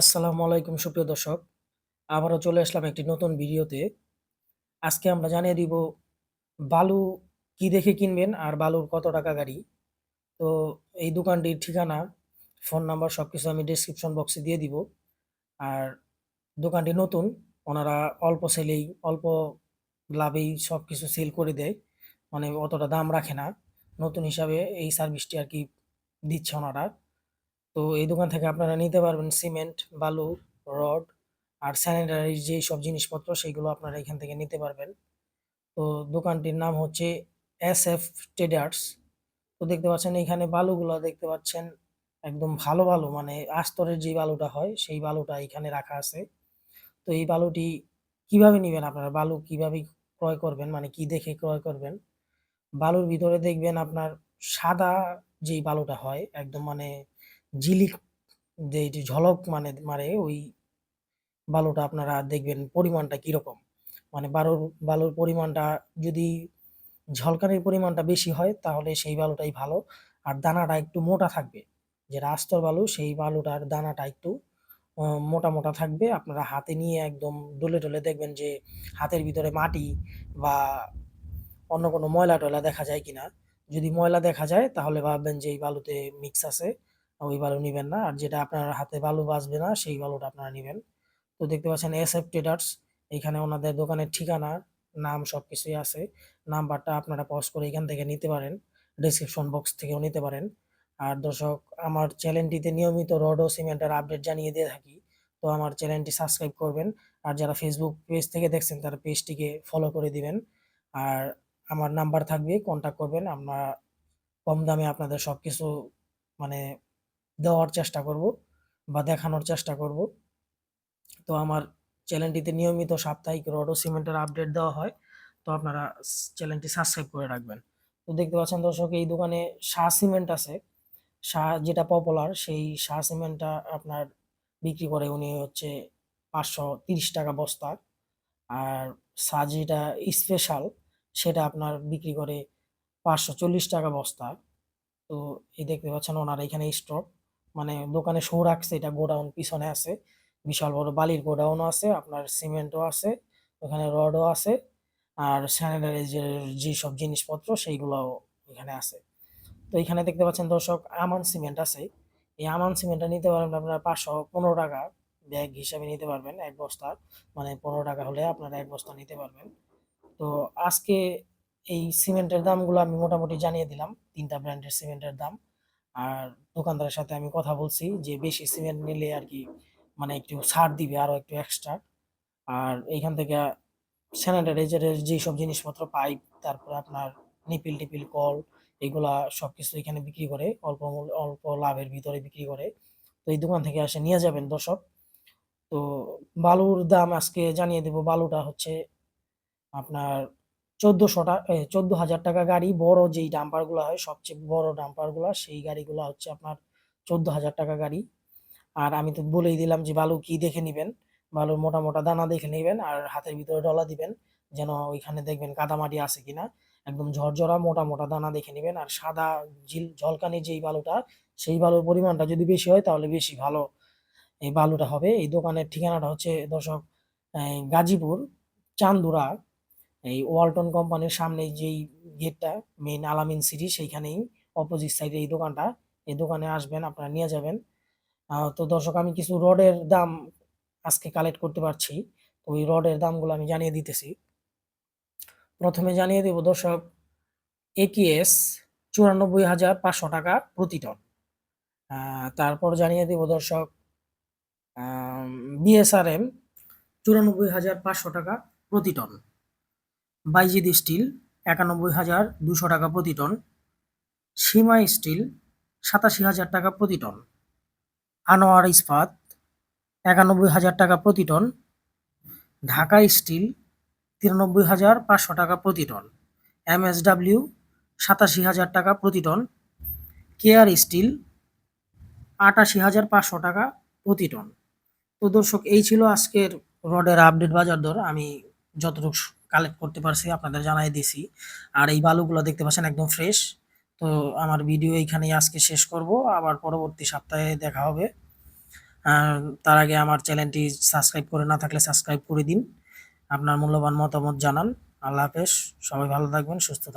আসসালামু আলাইকুম সুপ্রিয় দর্শক। আবারও চলে আসলাম একটি নতুন ভিডিওতে। আজকে আমরা জানিয়ে দিব বালু কি দেখে কিনবেন আর বালুর কত টাকা গাড়ি। তো এই দোকানটির ঠিকানা, ফোন নাম্বার সব কিছু আমি ডেসক্রিপশন বক্সে দিয়ে দিব। আর দোকানটি নতুন। ওনারা অল্প সেলেই অল্প লাভেই সব কিছু সেল করে দেয়। মানে অতটা দাম রাখে না। নতুন হিসাবে এই সার্ভিসটি আর কি দিচ্ছে ওনারা। তো এই দোকান থেকে আপনারা নিতে পারবেন সিমেন্ট, বালু, রড আর স্যানিটারি যে যেইসব জিনিসপত্র সেগুলো আপনারা এখান থেকে নিতে পারবেন। তো দোকানটির নাম হচ্ছে এস এফ ট্রেডার্স। তো দেখতে পাচ্ছেন এইখানে বালুগুলা দেখতে পাচ্ছেন একদম ভালো বালু মানে আস্তরের যে বালুটা হয় সেই বালুটা এখানে রাখা আছে। তো এই বালুটি কীভাবে নিবেন আপনারা? বালু কীভাবে ক্রয় করবেন? মানে কি দেখে ক্রয় করবেন? বালুর ভিতরে দেখবেন আপনার সাদা যেই বালুটা হয় একদম মানে ঝিলিক যেইটি ঝলক মানে মারে ওই বালুটা আপনারা দেখবেন পরিমাণটা কীরকম মানে বালুর বালুর পরিমাণটা যদি ঝলকানির পরিমাণটা বেশি হয় তাহলে সেই বালুটাই ভালো। আর দানাটা একটু মোটা থাকবে। যেটা আস্তর বালু সেই বালুটার দানাটা একটু মোটা, মোটা থাকবে। আপনারা হাতে নিয়ে একদম ডলে, ডলে দেখবেন যে হাতের ভিতরে মাটি বা অন্য কোনো ময়লা-টয়লা দেখা যায় কিনা। যদি ময়লা দেখা যায় তাহলে ভাববেন যে এই বালুতে মিক্স আছে। ওই বালু নেবেন না। আর যেটা আপনার হাতে বালু বাঁচবে না সেই বালুটা আপনারা নেবেন তো দেখতে পাচ্ছেন এসএফ ট্রেডার্স এখানে ওনাদের দোকানের ঠিকানা, নাম সব কিছুই আছে। নাম্বারটা আপনারা পজ করে এখান থেকে নিতে পারেন। ডেসক্রিপশন বক্স থেকেও নিতে পারেন। আর দর্শক আমার চ্যানেলটিতে নিয়মিত রড ও সিমেন্টের আপডেট জানিয়ে দিয়ে থাকি। তো আমার চ্যানেলটি সাবস্ক্রাইব করবেন। আর যারা ফেসবুক পেজ থেকে দেখছেন তারা পেজটিকে ফলো করে দিবেন। আর আমার নাম্বার থাকবে কনট্যাক্ট করবেন। আমরা কম দামে আপনাদের সব কিছু মানে দেওয়ার চেষ্টা করব বা দেখানোর চেষ্টা করব। তো আমার চ্যানেলটিতে নিয়মিত সাপ্তাহিক রড ও সিমেন্টের আপডেট দেওয়া হয়। তো আপনারা চ্যানেলটি সাবস্ক্রাইব করে রাখবেন। তো দেখতে পাচ্ছেন দর্শক, এই দোকানে শাহ সিমেন্ট আছে। শাহ যেটা পপুলার সেই শাহ সিমেন্টটা আপনার বিক্রি করে উনি হচ্ছে ৳৫৩০ বস্তা। আর শাহ যেটা স্পেশাল সেটা আপনার বিক্রি করে ৳৫৪০ বস্তা। তো এই দেখতে পাচ্ছেন ওনার এখানে স্টক মানে দোকানে শো রাখছে এটা গোডাউন পিছনে আছে। বিশাল বড় বালির গোডাউনও আছে, আপনার সিমেন্টও আছে, ওখানে রডও আছে। আর স্যানিটাইজের যেসব জিনিসপত্র সেইগুলাও এখানে আছে। তো এখানে দেখতে পাচ্ছেন দর্শক আমান সিমেন্ট আছে। এই আমান সিমেন্টটা নিতে পারবেন আপনার পাঁচশো পনেরো টাকা ব্যাগ হিসাবে নিতে পারবেন এক বস্তা। মানে ৳১৫ হলে আপনারা এক বস্তা নিতে পারবেন। তো আজকে এই সিমেন্টের দামগুলো আমি মোটামুটি জানিয়ে দিলাম। ৩ টা ব্র্যান্ডের সিমেন্টের দাম। আর দোকানদারের সাথে আমি কথা বলছি যে বেশি সিমেন্ট নিলে আর কি মানে একটু ছাড় দিবে আরও একটু এক্সট্রা। আর এইখান থেকে স্যানিটাইজারের যেসব জিনিসপত্র পাইপ, তারপরে আপনার নিপিল-টিপিল, কল এগুলা সবকিছু এখানে বিক্রি করে। অল্প মূল অল্প লাভের ভিতরে বিক্রি করে। তো এই দোকান থেকে আসে নিয়ে যাবেন দর্শক। তো বালুর দাম আজকে জানিয়ে দিব। বালুটা হচ্ছে আপনার ১৪০০ টা এ ৳১৪,০০০ গাড়ি বড় যেই ডাম্পারগুলা হয় সবচেয়ে বড় ডাম্পারগুলা সেই গাড়িগুলা হচ্ছে আপনার ৳১৪,০০০ গাড়ি। আর আমি তো বলেই দিলাম যে বালু কি দেখে নিবেন। বালুর মোটা, মোটা দানা দেখে নিবেন আর হাতের ভিতরে ডলা দিবেন। যেন ওইখানে দেখবেন কাদামাটি আছে কিনা। একদম ঝরঝরা মোটা, মোটা দানা দেখে নেবেন আর সাদা ঝিল ঝলকানি যেই বালুটা সেই বালুর পরিমাণটা যদি বেশি হয় তাহলে বেশি ভালো এই বালুটা হবে। এই দোকানের ঠিকানাটা হচ্ছে দর্শক গাজীপুর চান্দুরা এই ওয়ালটন কোম্পানির সামনে যেই গেটটা মেইন আলামিন সিটি সেইখানেই অপোজিট সাইডে এই দোকানটা। এই দোকানে আসবেন আপনারা নিয়ে যাবেন। তো দর্শক আমি কিছু রডের দাম আজকে কালেক্ট করতে পারছি। তো ওই রডের দামগুলো আমি জানিয়ে দিতেছি। প্রথমে জানিয়ে দিব দর্শক একিএস ৳৯৪,৫০০ প্রতি টন। তারপর জানিয়ে দিব দর্শক বিএসআরএম চুরানব্বই হাজার পাঁচশো টাকা প্রতি টন। বাইজিদ স্টিল ৳৯১,২০০ প্রতি টন। সীমা স্টিল ৳৮৭,০০০ প্রতি টন। আনোয়ার ইস্পাত ৳৯১,০০০ প্রতি টন। ঢাকা স্টিল ৳৯৩,৫০০ প্রতি টন। এমএসডাব্লিউ সাতাশি হাজার টাকা প্রতি টন। কেআর স্টিল ৳৮৮,৫০০ প্রতি টন। তো দর্শক এই ছিল আজকের রডের আপডেট বাজার দর। আমি যতটুকু কালেক্ট করতে পারছি, আপনাদের জানাই দিছি। আর এই বালুগুলো দেখতে পাচ্ছেন একদম ফ্রেশ। তো আমার ভিডিও এইখানেই আজকে শেষ করব। আবার পরবর্তী সপ্তাহে দেখা হবে। তার আগে আমার চ্যানেলটি সাবস্ক্রাইব করে না থাকলে সাবস্ক্রাইব করে দিন আপনার মূল্যবান মতামত জানান আল্লাহ হাফেজ সবাই ভালো থাকবেন, সুস্থ থাকবেন